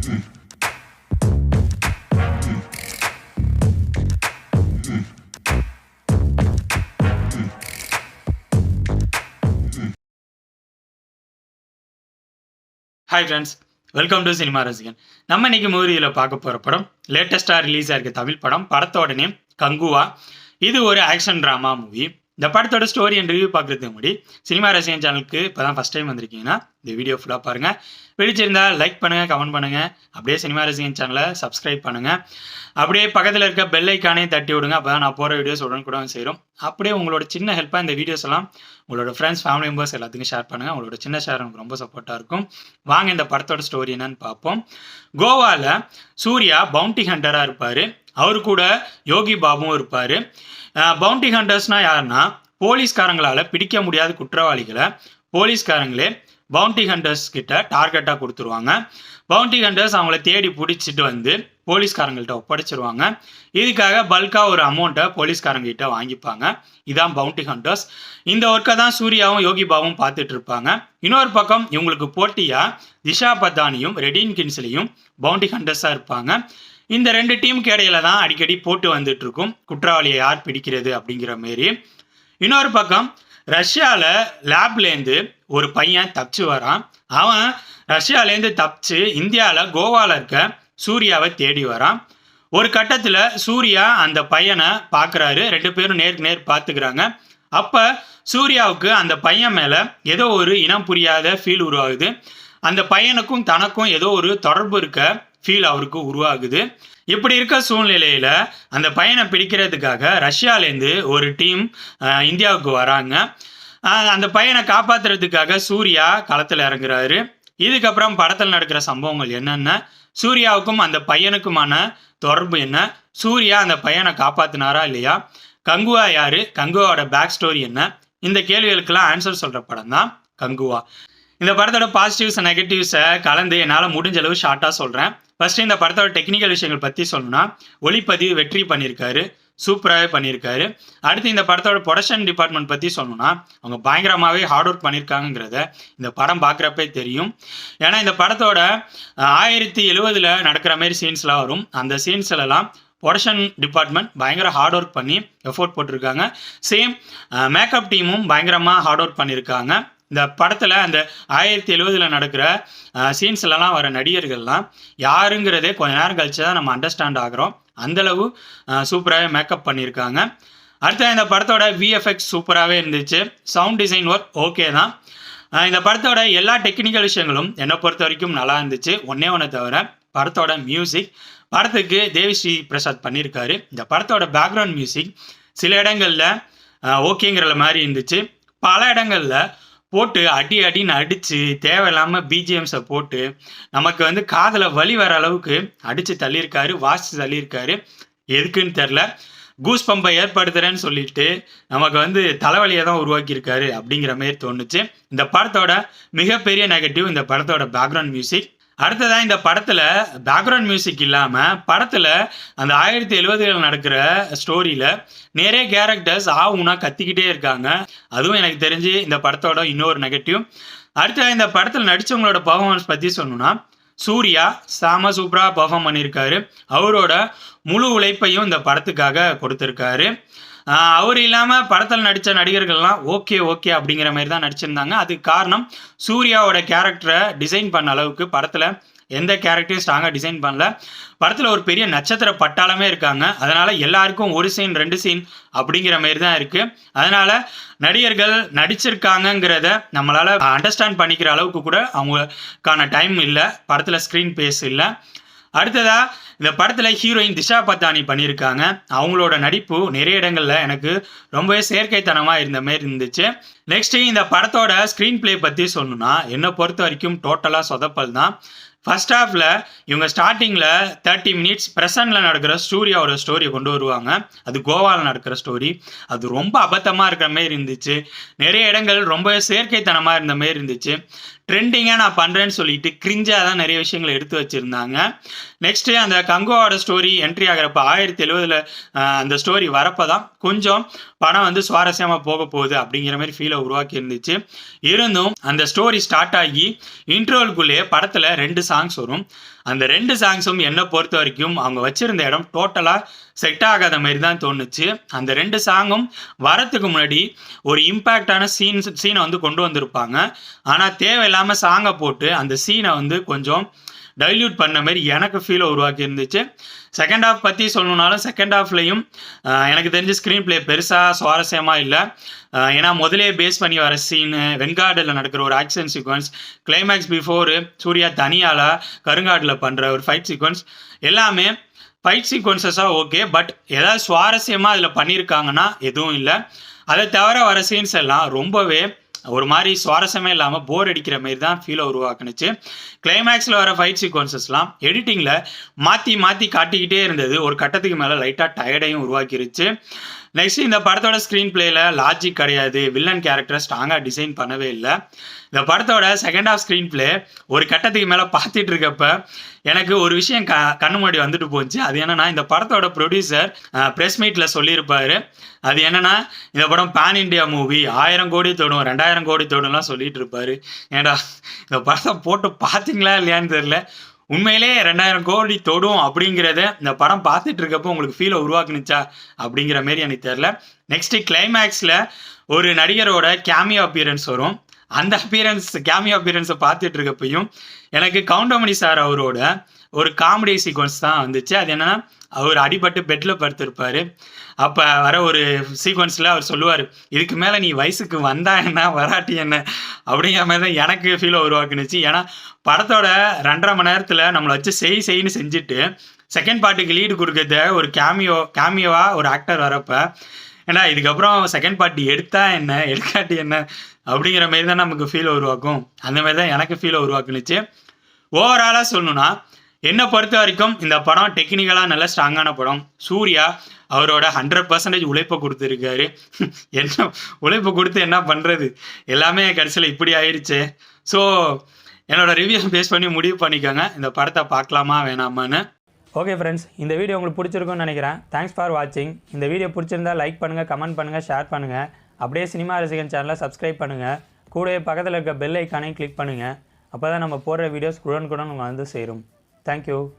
Hi friends welcome to cinema Rasigan நம்ம இன்னைக்கு மூவியில் பார்க்க போகிற படம் லேட்டஸ்ட்டாக ரிலீஸ் ஆயிருக்க தமிழ் படம் படத்தோட நேம் கங்குவா. இது ஒரு ஆக்ஷன் ட்ராமா மூவி இந்த படத்தோட ஸ்டோரி அண்ட் ரிவ்யூ பார்க்குறதுக்கு முன்னாடி சினிமா ரசிகன் சேனலுக்கு இப்போ தான் ஃபஸ்ட் டைம் வந்திருக்கீங்கன்னா இந்த வீடியோ ஃபுல்லாக பாருங்கள் பிடிச்சிருந்தா லைக் பண்ணுங்கள் கமெண்ட் பண்ணுங்கள் அப்படியே சினிமா ரசிகன் சேனலை சப்ஸ்கிரைப் பண்ணுங்கள் அப்படியே பக்கத்தில் இருக்க பெல் ஐக்கானே தட்டி விடுங்க. அப்போ தான் நான் போகிற வீடியோஸ் உடனே கூட சேரும். அப்படியே உங்களோட சின்ன ஹெல்ப்பாக இந்த வீடியோஸ் எல்லாம் உங்களோட ஃப்ரெண்ட்ஸ் ஃபேமிலி மெம்பர்ஸ் எல்லாத்துக்கும் ஷேர் பண்ணுங்கள் உங்களோட சின்ன ஷேர் எனக்கு ரொம்ப சப்போர்ட்டாக இருக்கும். வாங்க இந்த படத்தோட ஸ்டோரி என்னன்னு பார்ப்போம். கோவாவில் சூர்யா பவுண்டி ஹண்டராக இருப்பார். அவர் கூட யோகி பாபுவும் இருப்பார். பவுண்டி ஹண்டர்ஸ்னால் யாருன்னா போலீஸ்காரங்களால் பிடிக்க முடியாத குற்றவாளிகளை போலீஸ்காரங்களே பவுண்டி ஹண்டர்ஸ் கிட்ட டார்கெட்டாக கொடுத்துருவாங்க. பவுண்டி ஹண்டர்ஸ் அவங்கள தேடி பிடிச்சிட்டு வந்து போலீஸ்காரங்கள்ட்ட ஒப்படைச்சிருவாங்க. இதுக்காக பல்காக ஒரு அமௌண்ட்டை போலீஸ்காரங்க கிட்ட வாங்கிப்பாங்க. இதான் பவுண்டி ஹண்டர்ஸ் இந்த ஒர்க்கை தான் சூர்யாவும் யோகி பாபும் பார்த்துட்டு இருப்பாங்க இன்னொரு பக்கம் இவங்களுக்கு போட்டியாக திஷா பத்தானியும் ரெடின் கின்ஸ்லியும் பவுண்டி ஹண்டர்ஸாக இருப்பாங்க. இந்த ரெண்டு டீமுக்கு இடையில தான் அடிக்கடி போட்டு வந்துட்டு இருக்கும் குற்றவாளியை யார் பிடிக்கிறது அப்படிங்கிற மாரி. இன்னொரு பக்கம் ரஷ்யாவில் லேப்லேருந்து ஒரு பையன் தப்பிச்சு வரான். அவன் ரஷ்யாலேருந்து தப்பிச்சு இந்தியாவில் கோவாவில் இருக்க சூர்யாவை தேடி வரான். ஒரு கட்டத்தில் சூர்யா அந்த பையனை பார்க்குறாரு ரெண்டு பேரும் நேருக்கு நேர் பார்த்துக்கிறாங்க அப்போ சூர்யாவுக்கு அந்த பையன் மேலே ஏதோ ஒரு இனம் புரியாத ஃபீல் உருவாகுது. அந்த பையனுக்கும் தனக்கும் ஏதோ ஒரு தொடர்பு இருக்க ஃபீல் அவருக்கு உருவாகுது. இப்படி இருக்க சூழ்நிலையில் அந்த பையனை பிடிக்கிறதுக்காக ரஷ்யாலேருந்து ஒரு டீம் இந்தியாவுக்கு வராங்க. அந்த பையனை காப்பாத்துறதுக்காக சூர்யா களத்தில் இறங்குறாரு. இதுக்கப்புறம் படத்தில் நடக்கிற சம்பவங்கள் என்னென்ன? சூர்யாவுக்கும் அந்த பையனுக்குமான தொடர்பு என்ன? சூர்யா அந்த பையனை காப்பாத்தினாரா இல்லையா? கங்குவா யாரு? கங்குவாவோட பேக் ஸ்டோரி என்ன? இந்த கேள்விகளுக்கெல்லாம் ஆன்சர் சொல்கிற படம் தான் கங்குவா. இந்த படத்தோட பாசிட்டிவ்ஸ் நெகட்டிவ்ஸை கலந்து என்னால் முடிஞ்ச அளவு ஷார்ட்டாக சொல்கிறேன் ஃபர்ஸ்ட் இந்த படத்தோட டெக்னிக்கல் விஷயங்கள் பற்றி சொல்லணும்னா ஒளிப்பதிவு வெற்றி பண்ணியிருக்காரு சூப்பராகவே பண்ணியிருக்காரு. அடுத்து இந்த படத்தோட ப்ரொடக்ஷன் டிபார்ட்மெண்ட் பற்றி சொல்லணும்னா அவங்க பயங்கரமாகவே ஹார்ட் ஒர்க் பண்ணியிருக்காங்கிறத இந்த படம் பார்க்குறப்பே தெரியும். ஏன்னா இந்த படத்தோட ஆயிரத்தி எழுவதில் நடக்கிற மாதிரி சீன்ஸ்லாம் வரும். அந்த சீன்ஸ்லலாம் ப்ரொடக்ஷன் டிபார்ட்மெண்ட் பயங்கர ஹார்ட் ஒர்க் பண்ணி எஃபோர்ட் போட்டிருக்காங்க. சேம் மேக்கப் டீமும் பயங்கரமாக ஹார்ட் ஒர்க் பண்ணியிருக்காங்க. இந்த படத்தில் அந்த ஆயிரத்தி எழுபதில் நடக்கிற சீன்ஸ்லலாம் வர நடிகர்கள்லாம் யாருங்கிறதே கொஞ்ச நேரம் கழிச்சு தான் நம்ம அண்டர்ஸ்டாண்ட் ஆகிறோம். அந்தளவு சூப்பராகவே மேக்கப் பண்ணியிருக்காங்க. அடுத்த இந்த படத்தோட விஎஃப்எக்ஸ் சூப்பராகவே இருந்துச்சு. சவுண்ட் டிசைன் ஒர்க் ஓகே தான். இந்த படத்தோட எல்லா டெக்னிக்கல் விஷயங்களும் என்னை பொறுத்த வரைக்கும் நல்லா இருந்துச்சு. ஒன்றே ஒன்று தவிர படத்தோட மியூசிக் படத்துக்கு தேவிஸ்ரீ பிரசாத் பண்ணியிருக்காரு. இந்த படத்தோட பேக்ரவுண்ட் மியூசிக் சில இடங்களில் ஓகேங்கிற மாதிரி இருந்துச்சு. பல இடங்களில் போட்டு அடி அடின்னு அடித்து தேவையில்லாமல் பிஜிஎம்ஸை போட்டு நமக்கு வந்து காதில் வலி வர அளவுக்கு அடித்து தள்ளியிருக்காரு வாசித்து தள்ளியிருக்காரு. எதுக்குன்னு தெரில கூஸ் பம்பை ஏற்படுத்துறேன்னு சொல்லிட்டு நமக்கு வந்து தலைவலியை தான் உருவாக்கியிருக்காரு அப்படிங்கிற மாதிரி தோணுச்சு. இந்த படத்தோட மிகப்பெரிய நெகட்டிவ் இந்த படத்தோட பேக்ரவுண்ட் மியூசிக் அடுத்ததான் இந்த படத்தில் பேக்ரவுண்ட் மியூசிக் இல்லாமல் படத்தில் அந்த ஆயிரத்தி எழுபதுகளில் நடக்கிற ஸ்டோரியில் நிறைய கேரக்டர்ஸ் ஆவுனா கத்திக்கிட்டே இருக்காங்க. அதுவும் எனக்கு தெரிஞ்சு இந்த படத்தோட இன்னொரு நெகட்டிவ் அடுத்ததாக இந்த படத்தில் நடித்தவங்களோட பர்ஃபார்மன்ஸ் பற்றி சொல்லணும்னா சூர்யா சாம சூப்பராக பர்ஃபார்ம் பண்ணியிருக்காரு. அவரோட முழு உழைப்பையும் இந்த படத்துக்காக கொடுத்துருக்காரு. அவர் இல்லாமல் படத்தில் நடித்த நடிகர்கள்லாம் ஓகே ஓகே அப்படிங்கிற மாதிரி தான் நடிச்சிருந்தாங்க. அதுக்கு காரணம் சூர்யாவோட கேரக்டரை டிசைன் பண்ண அளவுக்கு படத்தில் எந்த கேரக்டரையும் ஸ்ட்ராங்காக டிசைன் பண்ணல. படத்தில் ஒரு பெரிய நட்சத்திர பட்டாளமே இருக்காங்க. அதனால் எல்லாருக்கும் ஒரு சீன் ரெண்டு சீன் அப்படிங்கிற மாதிரி தான் இருக்குது அதனால் நடிகர்கள் நடிச்சிருக்காங்கங்கிறத நம்மளால் அண்டர்ஸ்டாண்ட் பண்ணிக்கிற அளவுக்கு கூட அவங்களுக்கான டைம் இல்லை. படத்தில் ஸ்க்ரீன் பேஸ் இல்லை. அடுத்ததா இந்த படத்தில் ஹீரோயின் திஷா பத்தானி பண்ணியிருக்காங்க. அவங்களோட நடிப்பு நிறைய இடங்களில் எனக்கு ரொம்பவே செயற்கைத்தனமாக இருந்த மாதிரி இருந்துச்சு. நெக்ஸ்ட் இந்த படத்தோட ஸ்க்ரீன் ப்ளே பற்றி சொல்லணும்னா என்னை பொறுத்த வரைக்கும் டோட்டலாக சொதப்பல் தான். ஃபர்ஸ்ட் ஹாஃபில் இவங்க ஸ்டார்டிங்கில் தேர்ட்டி மினிட்ஸ் ப்ரெசண்டில் நடக்கிற ஸ்டூரியாவோட ஸ்டோரியை கொண்டு வருவாங்க. அது கோவாவில் நடக்கிற ஸ்டோரி அது ரொம்ப அபத்தமாக இருக்கிற மாதிரி இருந்துச்சு. நிறைய இடங்கள் ரொம்ப செயற்கைத்தனமாக இருந்த மாதிரி இருந்துச்சு. ட்ரெண்டிங்காக நான் பண்ணுறேன்னு சொல்லிட்டு கிரிஞ்சாக தான் நிறைய விஷயங்களை எடுத்து வச்சுருந்தாங்க. நெக்ஸ்ட்டு அந்த கங்கோவோட ஸ்டோரி என்ட்ரி ஆகிறப்ப ஆயிரத்தி எழுவதில் அந்த ஸ்டோரி வரப்போ தான் கொஞ்சம் படம் வந்து சுவாரஸ்யமாக போக போகுது அப்படிங்கிற மாதிரி ஃபீல் உருவாக்கி இருந்துச்சு இருந்தும் அந்த ஸ்டோரி ஸ்டார்ட் ஆகி இன்டர்வல்குள்ளேயே படத்தில் ரெண்டு சாங்ஸ் வரும். அந்த ரெண்டு சாங்ஸும் என்னை பொறுத்த வரைக்கும் அவங்க வச்சிருந்த இடம் டோட்டலாக செட் ஆகாத மாதிரி தான் தோணுச்சு. அந்த ரெண்டு சாங்கும் வரத்துக்கு முன்னாடி ஒரு இம்பேக்டான சீன் சீனை வந்து கொண்டு வந்திருப்பாங்க. ஆனால் தேவையில்லாமல் சாங்கை போட்டு அந்த சீனை வந்து கொஞ்சம் டைல்யூட் பண்ண மாதிரி எனக்கு ஃபீலை உருவாக்கி இருந்துச்சு செகண்ட் ஹாஃப் பற்றி சொல்லணுனாலும் செகண்ட் ஹாஃப்லையும் எனக்கு தெரிஞ்ச ஸ்க்ரீன் பிளே பெருசாக சுவாரஸ்யமாக இல்லை. ஏன்னா முதலே பேஸ் பண்ணி வர சீனு வெங்காடில் நடக்கிற ஒரு action sequence climax before Suriya தனியால் கருங்காட்டில் பண்ணுற ஒரு ஃபைட் சீக்வன்ஸ் எல்லாமே ஃபைட் சீக்வன்சஸாக ஓகே பட் ஏதாவது சுவாரஸ்யமாக அதில் பண்ணியிருக்காங்கன்னா எதுவும் இல்லை. அதை தவிர வர சீன்ஸ் எல்லாம் ரொம்பவே ஒரு மாதிரி சுவாரஸ்யமே இல்லாமல் போர் அடிக்கிற மாதிரி தான் ஃபீலை உருவாக்குனுச்சு. கிளைமேக்ஸில் வர ஃபைட் சீக்வன்சஸ்லாம் எடிட்டிங்கில் மாற்றி மாற்றி காட்டிக்கிட்டே இருந்தது. ஒரு கட்டத்துக்கு மேலே லைட்டாக டயர்டையும் உருவாக்கிருச்சு. நெக்ஸ்ட் இந்த படத்தோட ஸ்க்ரீன் பிளேயில் லாஜிக் கிடையாது. வில்லன் கேரக்டர் ஸ்ட்ராங்காக டிசைன் பண்ணவே இல்லை. இந்த படத்தோட செகண்ட் ஆஃப் ஸ்க்ரீன் பிளே ஒரு கட்டத்துக்கு மேலே பார்த்துட்டு இருக்கப்ப எனக்கு ஒரு விஷயம் க கண்ணு முன்னாடி வந்துட்டு போச்சு. அது என்னன்னா இந்த படத்தோட ப்ரொடியூசர் ப்ரெஸ் மீட்டில் சொல்லியிருப்பாரு. அது என்னன்னா இந்த படம் பேன் இண்டியா மூவி ஆயிரம் கோடி தொடும் ரெண்டாயிரம் கோடி தொடும்லாம் சொல்லிட்டு இருப்பாரு. ஏன்டா இந்த படத்தை போட்டு பார்த்தீங்களா இல்லையான்னு தெரியல. உண்மையிலே ரெண்டாயிரம் கோடி தொடும் அப்படிங்கிறத இந்த படம் பார்த்துட்டு இருக்கப்போ உங்களுக்கு ஃபீலை உருவாக்குனுச்சா அப்படிங்கிற மாரி எனக்கு தெரில நெக்ஸ்ட்டு கிளைமேக்ஸில் ஒரு நடிகரோட கேமியோ அப்பியரன்ஸ் வரும். அந்த அப்பியரன்ஸ் கேமியோ அப்பியரன்ஸை பார்த்துட்டு இருக்கப்பையும் எனக்கு கவுண்டமணி சார் அவரோட ஒரு காமெடி சீக்வன்ஸ் தான் வந்துச்சு. அது என்னன்னா அவர் அடிபட்டு பெட்டில் படுத்திருப்பார். அப்போ வர ஒரு சீக்வன்ஸில் அவர் சொல்லுவார் இதுக்கு மேலே நீ வயசுக்கு வந்தா என்ன வராட்டி என்ன? அப்படிங்கிற மாதிரி தான் எனக்கு ஃபீலை உருவாக்குனுச்சு. ஏன்னா படத்தோட ரெண்டரை மணி நேரத்தில் நம்மளை வச்சு செய் செய்ன்னு செஞ்சுட்டு செகண்ட் பார்ட்டுக்கு லீடு கொடுக்கறத ஒரு கேமியோ கேமியோவாக ஒரு ஆக்டர் வரப்ப ஏன்னா இதுக்கப்புறம் செகண்ட் பார்ட்டி எடுத்தா என்ன எடுக்காட்டி என்ன? அப்படிங்கிற மாதிரி தான் நமக்கு ஃபீல் உருவாக்கும். அந்த மாதிரி தான் எனக்கு ஃபீல் உருவாக்குனுச்சு. ஓவராலாக சொல்லணும்னா என்னை பொறுத்த வரைக்கும் இந்த படம் டெக்னிக்கலாக நல்ல ஸ்ட்ராங்கான படம். சூர்யா அவரோட ஹண்ட்ரட் பர்சன்டேஜ் உழைப்பை கொடுத்துருக்காரு. என்ன உழைப்பு கொடுத்து என்ன பண்ணுறது எல்லாமே கடைசியில் இப்படி ஆயிடுச்சு. ஸோ என்னோட ரிவ்யூ பேஸ் பண்ணி முடிவு பண்ணிக்கோங்க. இந்த படத்தை பார்க்கலாமா வேணாமான்னு. ஓகே ஃப்ரெண்ட்ஸ் இந்த வீடியோ உங்களுக்கு பிடிச்சிருக்கும்னு நினைக்கிறேன். தேங்க்ஸ் ஃபார் வாட்சிங் இந்த வீடியோ பிடிச்சிருந்தா லைக் பண்ணுங்கள் கமெண்ட் பண்ணுங்கள் ஷேர் பண்ணுங்கள் அப்படியே சினிமா ரசிகன் சேனலை சப்ஸ்கிரைப் பண்ணுங்கள் கூடவே பக்கத்தில் இருக்க பெல் ஐக்கானையும் கிளிக் பண்ணுங்கள் அப்போ தான் நம்ம போடுற வீடியோஸ் குடன் குடன் உங்களுக்கு வந்து சேரும். Thank you.